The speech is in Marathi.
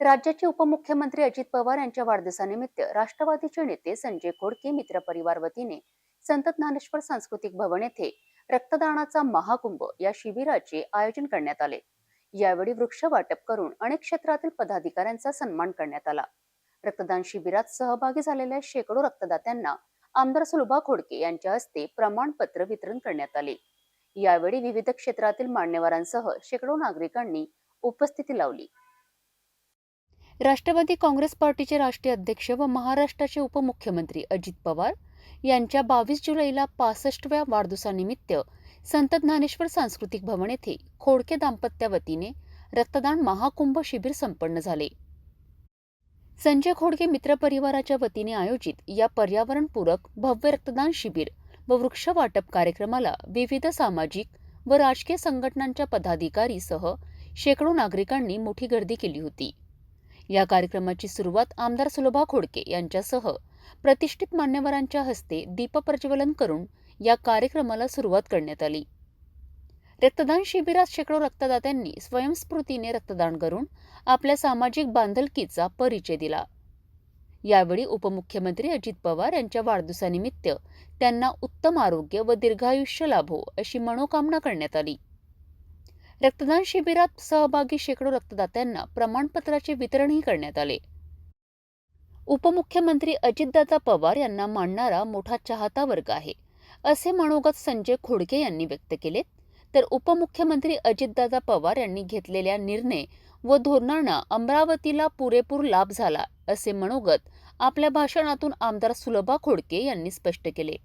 राज्याचे उपमुख्यमंत्री अजित पवार यांच्या वाढदिवसानिमित्त राष्ट्रवादीचे नेते संजय खोडके मित्र परिवार वतीने संत ज्ञानेश्वर सांस्कृतिक भवन येथे रक्तदानाचा महाकुंभ या शिबिराचे आयोजन करण्यात आले. यावेळी वृक्ष वाटप करून अनेक क्षेत्रातील पदाधिकाऱ्यांचा सन्मान करण्यात आला. रक्तदान शिबिरात सहभागी झालेल्या शेकडो रक्तदात्यांना आमदार सुलभा खोडके यांच्या हस्ते प्रमाणपत्र वितरण करण्यात आले. यावेळी विविध क्षेत्रातील मान्यवरांसह शेकडो नागरिकांनी उपस्थिती लावली. राष्ट्रवादी काँग्रेस पार्टीचे राष्ट्रीय अध्यक्ष व महाराष्ट्राचे उपमुख्यमंत्री अजित पवार यांच्या बावीस जुलैला पासष्टव्या वाढदिवसानिमित्त संत ज्ञानेश्वर सांस्कृतिक भवन येथे खोडके दाम्पत्या वतीने रक्तदान महाकुंभ शिबिर संपन्न झाले. संजय खोडके मित्र परिवाराच्या वतीने आयोजित या पर्यावरणपूरक भव्य रक्तदान शिबिर व वृक्ष वाटप कार्यक्रमाला विविध सामाजिक व राजकीय संघटनांच्या पदाधिकारीसह शेकडो नागरिकांनी मोठी गर्दी केली होती. या कार्यक्रमाची सुरुवात आमदार सुलभा खोडके यांच्यासह प्रतिष्ठित मान्यवरांच्या हस्ते दीपप्रज्वलन करून या कार्यक्रमाला सुरुवात करण्यात आली. रक्तदान शिबिरात शेकडो रक्तदात्यांनी स्वयंस्फूर्तीने रक्तदान करून आपल्या सामाजिक बांधलकीचा परिचय दिला. यावेळी उपमुख्यमंत्री अजित पवार यांच्या वाढदिवसानिमित्त त्यांना उत्तम आरोग्य व दीर्घायुष्य लाभो अशी मनोकामना करण्यात आली. रक्तदान शिबिरात सहभागी शेकडो रक्तदात्यांना प्रमाणपत्राचे वितरणही करण्यात आले. उपमुख्यमंत्री अजितदादा पवार यांना मानणारा मोठा चाहता वर्ग आहे. असे मनोगत संजय खोडके यांनी व्यक्त केले. तर उपमुख्यमंत्री अजितदादा पवार यांनी घेतलेल्या निर्णय व धोरणांना अमरावतीला पुरेपूर लाभ झाला असे मनोगत आपल्या भाषणातून आमदार सुलभा खोडके यांनी स्पष्ट केले.